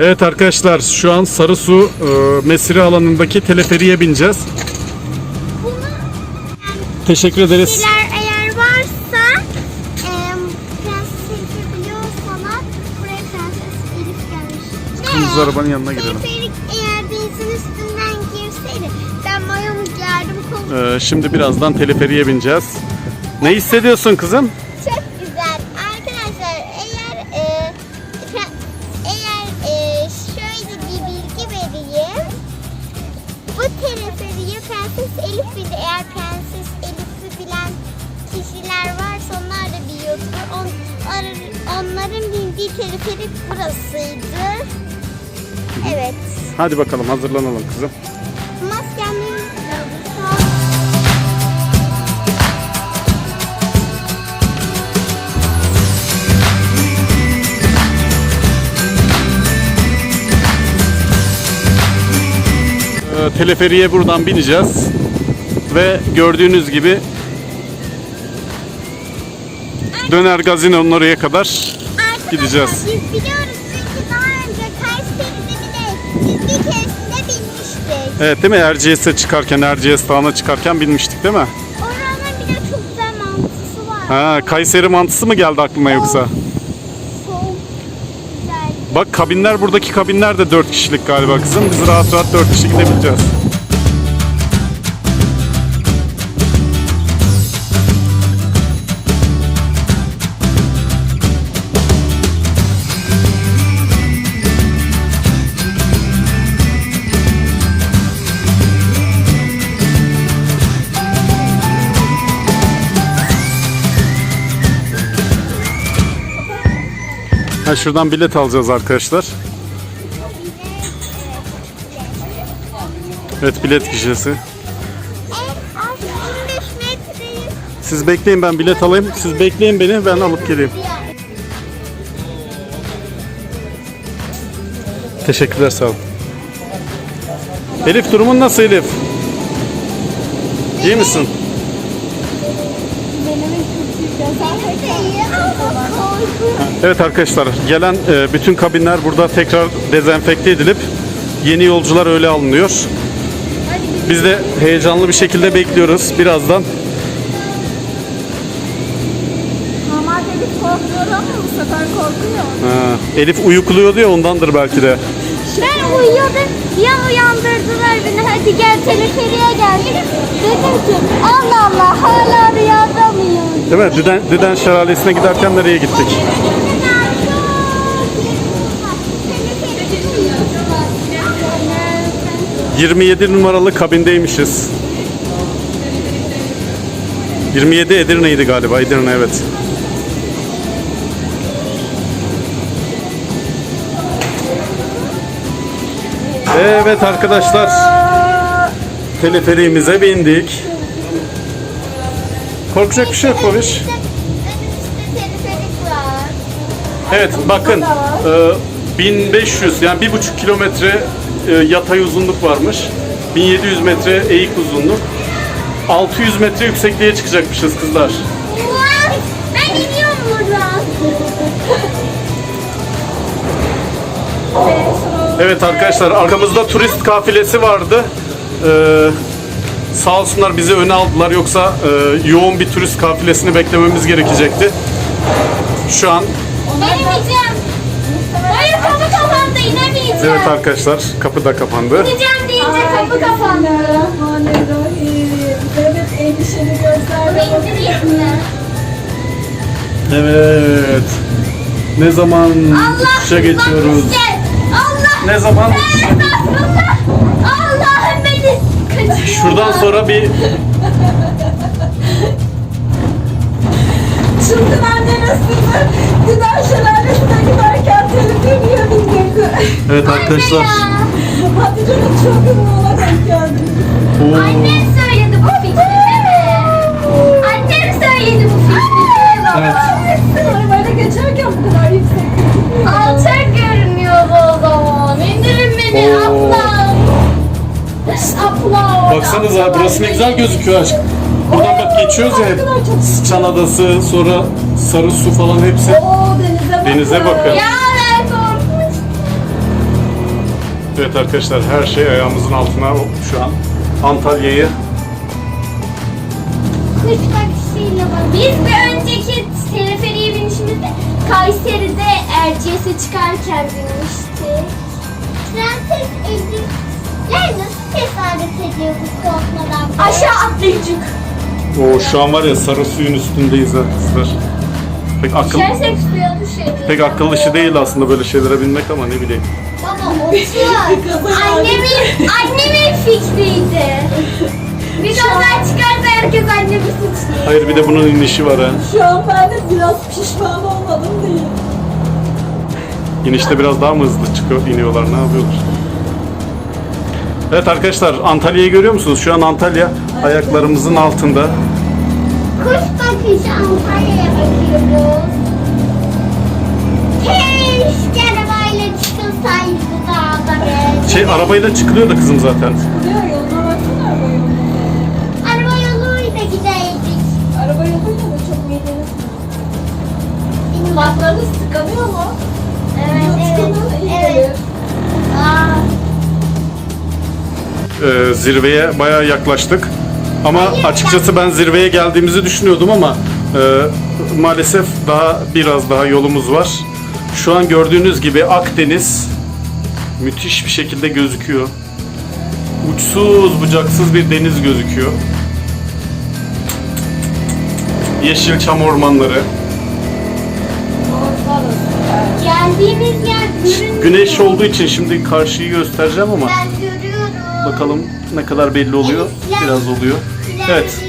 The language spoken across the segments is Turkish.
Evet arkadaşlar şu an Sarısu e, mesire alanındaki teleferiye bineceğiz. Bunu Teşekkür ederiz. eğer varsa e, Prenses Elif'i biliyorsalar buraya Prenses Elif gelmiş. Kırmızı arabanın yanına gidelim. Teleferik eğer denizin üstünden girseydi ben mayomu giyerdim kolum E, şimdi birazdan teleferiye bineceğiz. Ne hissediyorsun kızım? çok güzel. Arkadaşlar eğer e, şöyle bir bilgi vereyim. Bu teleferiye Prenses Elif bindi. Eğer Prenses Elif'i bilen kişiler varsa onlar da biliyordur. On, ar- onların bindiği teleferik burasıydı. Evet. Hadi bakalım hazırlanalım kızım. Teleferiye buradan bineceğiz. Ve gördüğünüz gibi Döner Gazino'nun oraya kadar Gideceğiz. Biz biliyoruz çünkü daha önce Kayseri'de biz bir keresinde binmiştik. Evet değil mi? Erciyes'e çıkarken, Erciyes Dağı'na çıkarken binmiştik değil mi? Oranın bir de çok güzel mantısı var. Ha, Kayseri mantısı mı geldi aklına yoksa? Güzel. Bak kabinler buradaki kabinler de 4 kişilik galiba kızım. Biz rahat rahat 4 kişi gidebileceğiz. Ha, şuradan bilet alacağız arkadaşlar. Evet bilet gişesi. En az 15 metreyi Siz bekleyin ben bilet alayım. Siz bekleyin beni ben alıp geleyim. Teşekkürler sağ olun. Elif durumun nasıl Elif? İyi misin? Evet arkadaşlar gelen e, bütün kabinler burada tekrar dezenfekte edilip yeni yolcular öyle alınıyor. Biz de heyecanlı bir şekilde bekliyoruz birazdan. Normalde bir korkuyor ama bu sefer korkuyor. Ha, Elif uyukluyordu ya ondandır belki de. Ben uyuyordum. Bir an uyandırdılar beni. Hadi gel teleferiye gel. Dedim ki Allah Allah hala rüyada mıyım? Değil mi? Düden, Düden Şelalesi'ne giderken nereye gittik? 27 numaralı kabindeymişiz. 27 Edirne'ydi galiba. Edirne evet. Evet arkadaşlar. Teleferiğimize bindik. Korkacak bir şey yok Babiş. Evet bakın e, 1500 yani bir buçuk kilometre e, yatay uzunluk varmış. 1700 metre eğik uzunluk. 600 metre yüksekliğe çıkacakmışız kızlar. Ben iniyorum buradan. Evet arkadaşlar arkamızda turist kafilesi vardı. Ee, sağ olsunlar bizi öne aldılar yoksa e, yoğun bir turist kafilesini beklememiz gerekecekti. Şu an İnemeyeceğim. Hayır kapı kapandı inemeyeceğim. evet arkadaşlar kapı da kapandı. İneceğim deyince kapı kapandı. Evet endişeli gözlerle İndireyim mi? Evet. Ne zaman Allah uçuşa geçiyoruz? Gel. Allah. Ne zaman? Kaçırıyor. Şuradan sonra bir Çılgın anne nasıldı? Güzel şelalesine giderken teleferiye bindik. Evet arkadaşlar. Hatice'nin çılgınlığına denk geldim. Oo. Annem söyledi bu fikri değil mi? Annem söyledi bu fikri. Evet. Arabayla geçerken bu kadar yüksek. Alçak görünüyordu o zaman. İndirin beni Oo. ablam. Ablam. Baksanıza burası ne güzel gözüküyor aşk. Buradan bak geçiyoruz ya hep. Sıçan Adası, sonra Sarı Su falan hepsi. Denize bakın. Evet arkadaşlar her şey ayağımızın altına şu an. Antalya'yı Kuş bakışıyla bak. Biz bir önceki teleferiye binişimizde Kayseri'de Erciyes'e çıkarken binmiştik. Prenses Elif'ler nasıl cesaret ediyor bu korkmadan? Aşağı atlayacak. o şu an var ya sarı suyun üstündeyiz ha kızlar. Pek akıl Düşersek suya düşeriz. pek akıl işi değil aslında böyle şeylere binmek ama ne bileyim. Baba otur. Annemin, annemin fikriydi. Bir de onlar çıkarsa herkes annemi suçluyor. Hayır bir de bunun inişi var ha. Şu an ben de biraz pişman olmadım değil. İnişte biraz daha mı hızlı çıkıyor, iniyorlar, ne yapıyorlar? Evet arkadaşlar, Antalya'yı görüyor musunuz? Şu an Antalya ayaklarımızın altında. Kuş bakışı Antalya'ya bakıyoruz. Keşke arabayla çıkılsaydı dağda be. Şey, arabayla çıkılıyor da kızım zaten. Yoluna baksana araba yoluna. Araba yoluyla. Araba yoluyla da çok mideniz. Kulaklarınız tıkanıyor mu? Evet, evet, evet. Aa, Ee, zirveye bayağı yaklaştık. Ama açıkçası ben zirveye geldiğimizi düşünüyordum ama e, maalesef daha biraz daha yolumuz var. Şu an gördüğünüz gibi Akdeniz müthiş bir şekilde gözüküyor. Uçsuz bucaksız bir deniz gözüküyor. Yeşil çam ormanları. Geldiğimiz yer görünmüyor. Güneş olduğu için şimdi karşıyı göstereceğim ama ben görüyorum. Bakalım ne kadar belli oluyor. Biraz oluyor. Evet.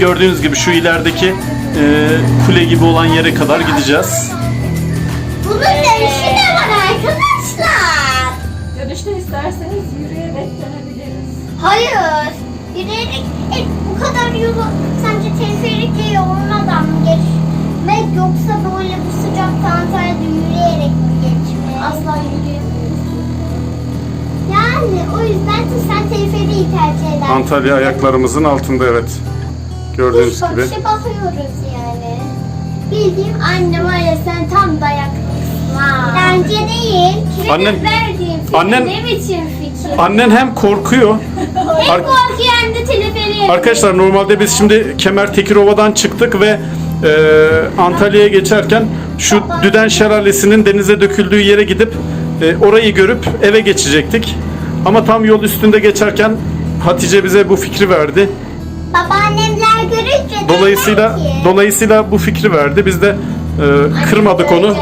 Gördüğünüz gibi şu ilerideki e, kule gibi olan yere kadar gideceğiz. Bunun dönüşü de var arkadaşlar. Dönüşte isterseniz yürüyerek dönebiliriz. Hayır. Yürüyerek e, bu kadar yolu sence teleferikle yolundan mı geçmek yoksa böyle bu sıcakta Antalya'da yürüyerek mi geçmek? Asla yürüyemeyiz. Yani o yüzden de sen teleferiği tercih edersin. Antalya ayaklarımızın altında evet. Gördüğünüz Kuş gibi. bakışı bakıyoruz yani. Bildiğim Anne var ya sen tam dayaklısın ha. bence değil. Annen- verdiğim fikir annen- ne biçim fikir? Annen hem korkuyor. Hem korkuyor hem de teleferiye. Arkadaşlar normalde biz şimdi Kemer Tekirova'dan çıktık ve e, Antalya'ya geçerken şu Düden Şelalesi'nin denize döküldüğü yere gidip e, orayı görüp eve geçecektik. Ama tam yol üstünde geçerken Hatice bize bu fikri verdi. Babaannemler görünce Dolayısıyla ki, dolayısıyla bu fikri verdi. Biz de e, kırmadık onu.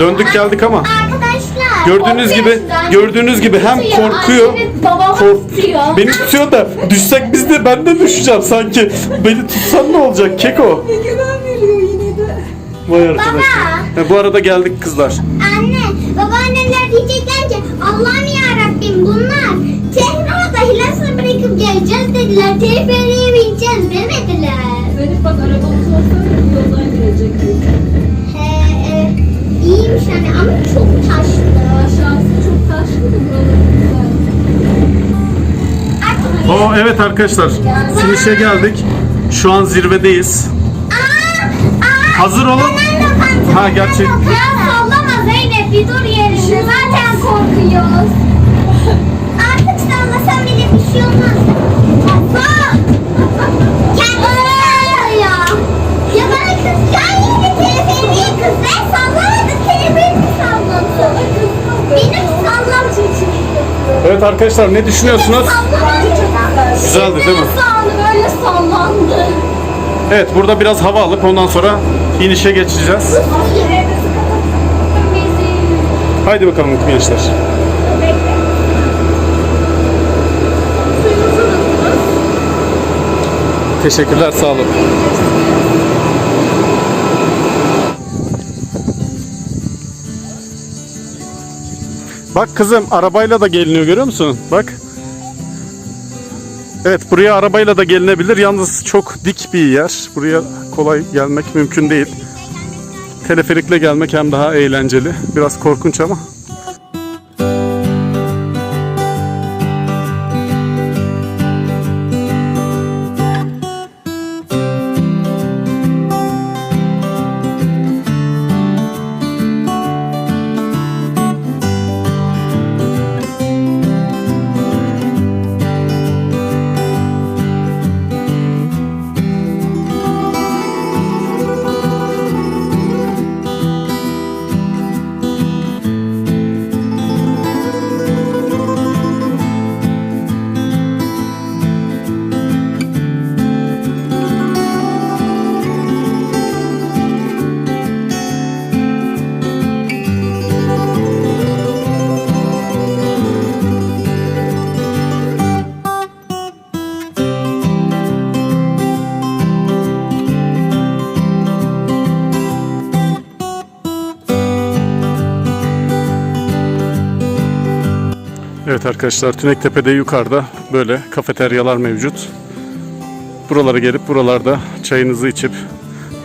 Döndük geldik ama Arkadaşlar gördüğünüz gibi gördüğünüz gibi hem korkuyor kork- tutuyor. beni tutuyor da düşsek biz de ben de düşeceğim sanki. Beni tutsan ne olacak keko? Güven veriyor yine de. Vay arkadaş. Ha, bu arada geldik kızlar. Anne, Teleferiye bineceğiz demediler. Zeynep bak arabamız olsaydı bu yoldan girecektik. He, e, iyiymiş hani ama çok taşlı. Aşağısı çok taşlı da buraları güzel. Oo evet arkadaşlar. Finish'e geldik. Şu an zirvedeyiz. Aa, aa, Hazır olun. Ha, gerçek- sallama Evet arkadaşlar ne düşünüyorsunuz? Güzeldi değil mi? Böyle sallandı. Evet burada biraz hava alıp ondan sonra inişe geçeceğiz. Haydi bakalım gençler. Teşekkürler sağ olun. Bak kızım arabayla da geliniyor görüyor musun? Bak. Evet buraya arabayla da gelinebilir. Yalnız çok dik bir yer. Buraya kolay gelmek mümkün değil. Teleferikle gelmek hem daha eğlenceli. Biraz korkunç ama. Evet arkadaşlar Tünektepe'de yukarıda böyle kafeteryalar mevcut. Buralara gelip buralarda çayınızı içip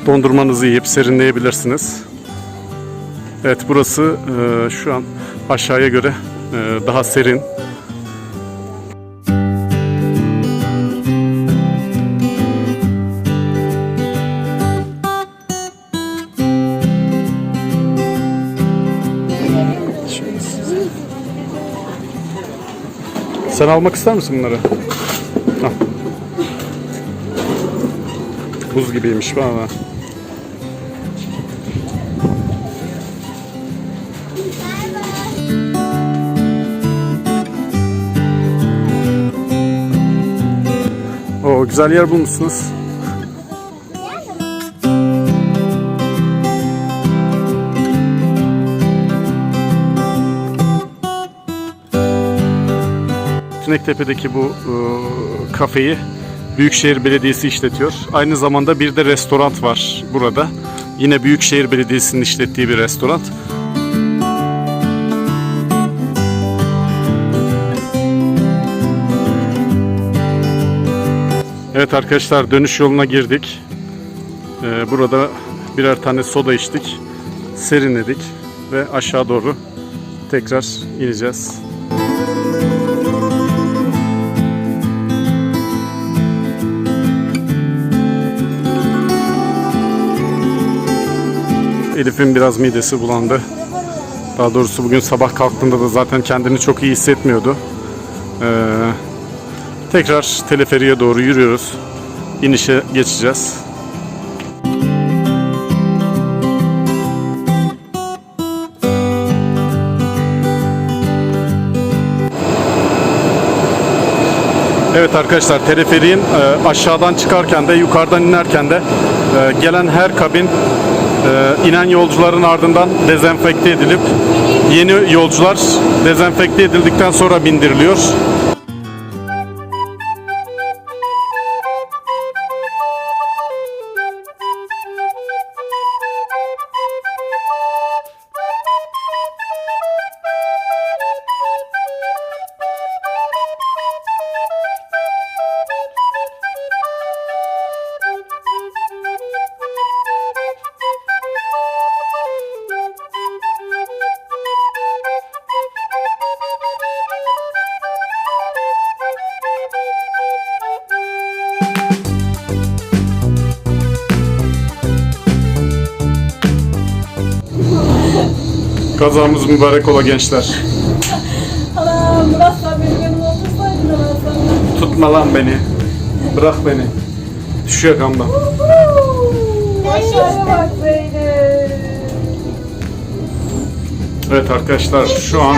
dondurmanızı yiyip serinleyebilirsiniz. Evet burası e, şu an aşağıya göre e, daha serin. Sen almak ister misin bunları? Al. Buz gibiymiş valla. Oo güzel yer bulmuşsunuz. Tünektepe'deki bu e, kafeyi Büyükşehir Belediyesi işletiyor. Aynı zamanda bir de restoran var burada. Yine Büyükşehir Belediyesi'nin işlettiği bir restoran. Evet arkadaşlar dönüş yoluna girdik. Ee, burada birer tane soda içtik. Serinledik ve aşağı doğru tekrar ineceğiz. Elif'in biraz midesi bulandı. Daha doğrusu bugün sabah kalktığında da zaten kendini çok iyi hissetmiyordu. Ee, tekrar teleferiye doğru yürüyoruz. İnişe geçeceğiz. Evet arkadaşlar teleferiğin e, aşağıdan çıkarken de yukarıdan inerken de e, gelen her kabin e, inen yolcuların ardından dezenfekte edilip yeni yolcular dezenfekte edildikten sonra bindiriliyor. Kazamız mübarek ola gençler. Anam Murat sen benim yanıma otursaydın ben sana. Tutma lan beni. Bırak beni. Düşüyor kamdan. Aşağıya bak Zeynep. Evet arkadaşlar şu an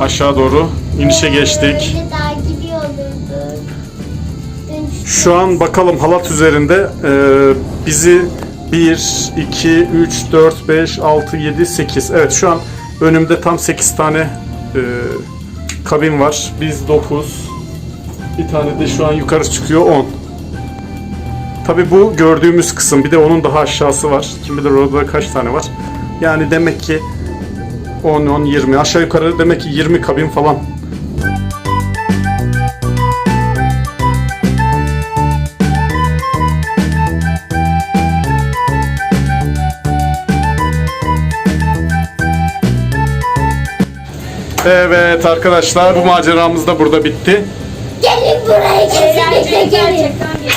aşağı doğru inişe geçtik. Şu an bakalım halat üzerinde e, bizi 1, 2, 3, 4, 5, 6, 7, 8. Evet şu an önümde tam 8 tane e, kabin var. Biz 9. Bir tane de şu an yukarı çıkıyor 10. Tabi bu gördüğümüz kısım. Bir de onun daha aşağısı var. Kim bilir orada kaç tane var. Yani demek ki 10, 10, 20. Aşağı yukarı demek ki 20 kabin falan Evet arkadaşlar bu maceramız da burada bitti. Gelin buraya kesinlikle gelin.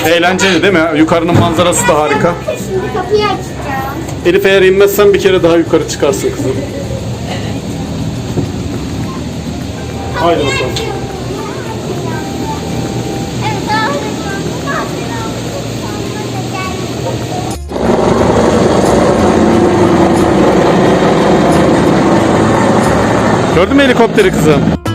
Eğlenceli değil mi? Yukarının manzarası da harika. Şimdi kapıyı açacağım. Elif eğer inmezsen bir kere daha yukarı çıkarsın kızım. Haydi bakalım. Gördün mü helikopteri kızım?